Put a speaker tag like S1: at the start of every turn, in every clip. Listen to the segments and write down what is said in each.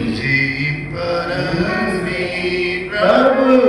S1: Jeevi Param me, Param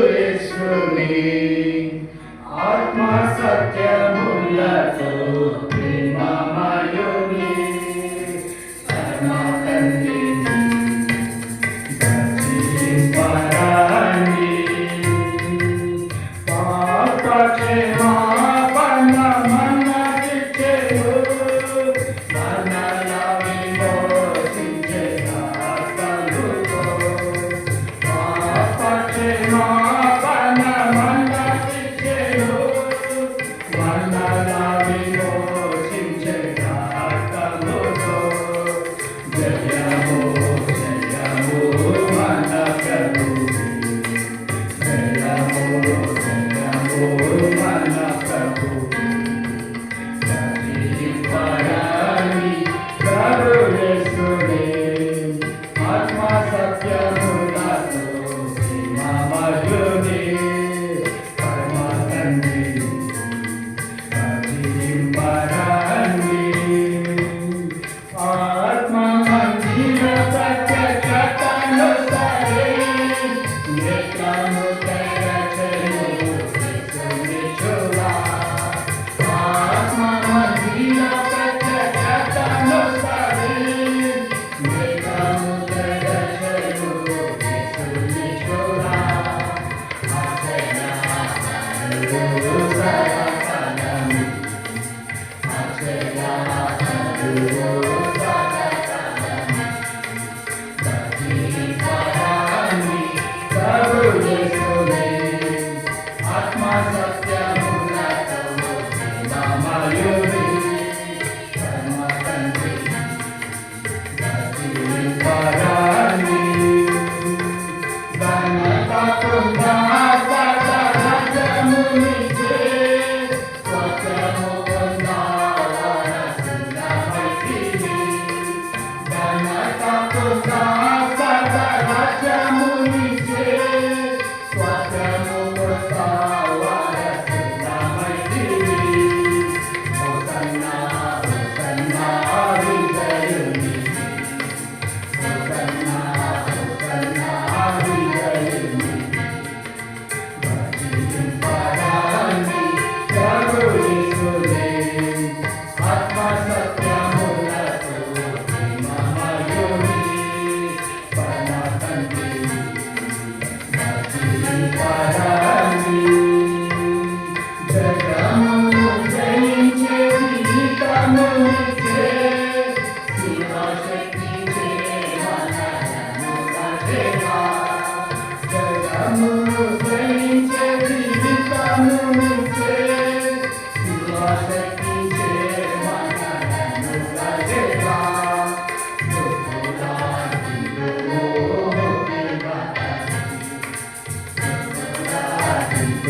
S1: All right. Amen.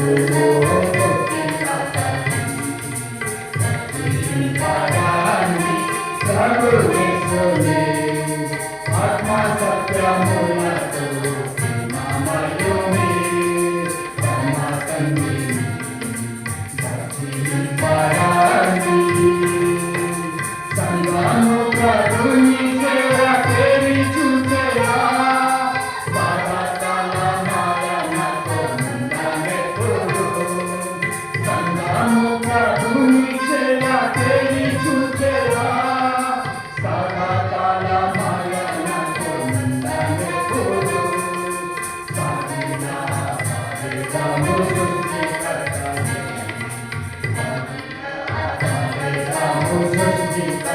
S1: Thank you. de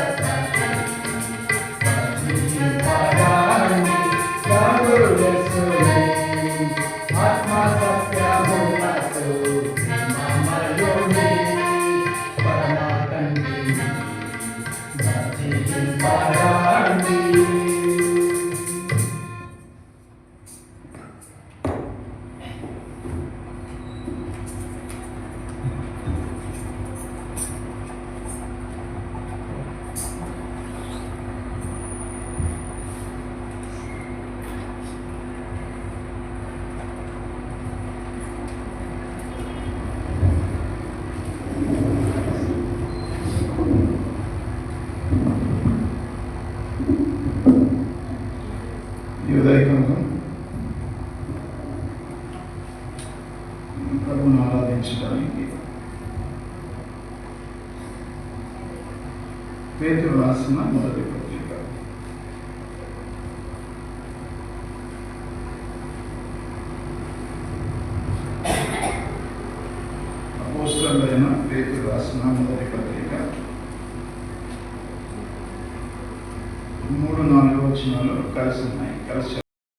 S2: ఈ ఉదయకాలం ఆరాధించడానికి. పేరు రాసిన మొదటి పత్రిక. అపోస్టర్లైన పేరు రాసిన మొదటి పత్రిక. మూడు నాలుగు వచ్చినాలు కలిసి ఉన్నాయి. కలిసి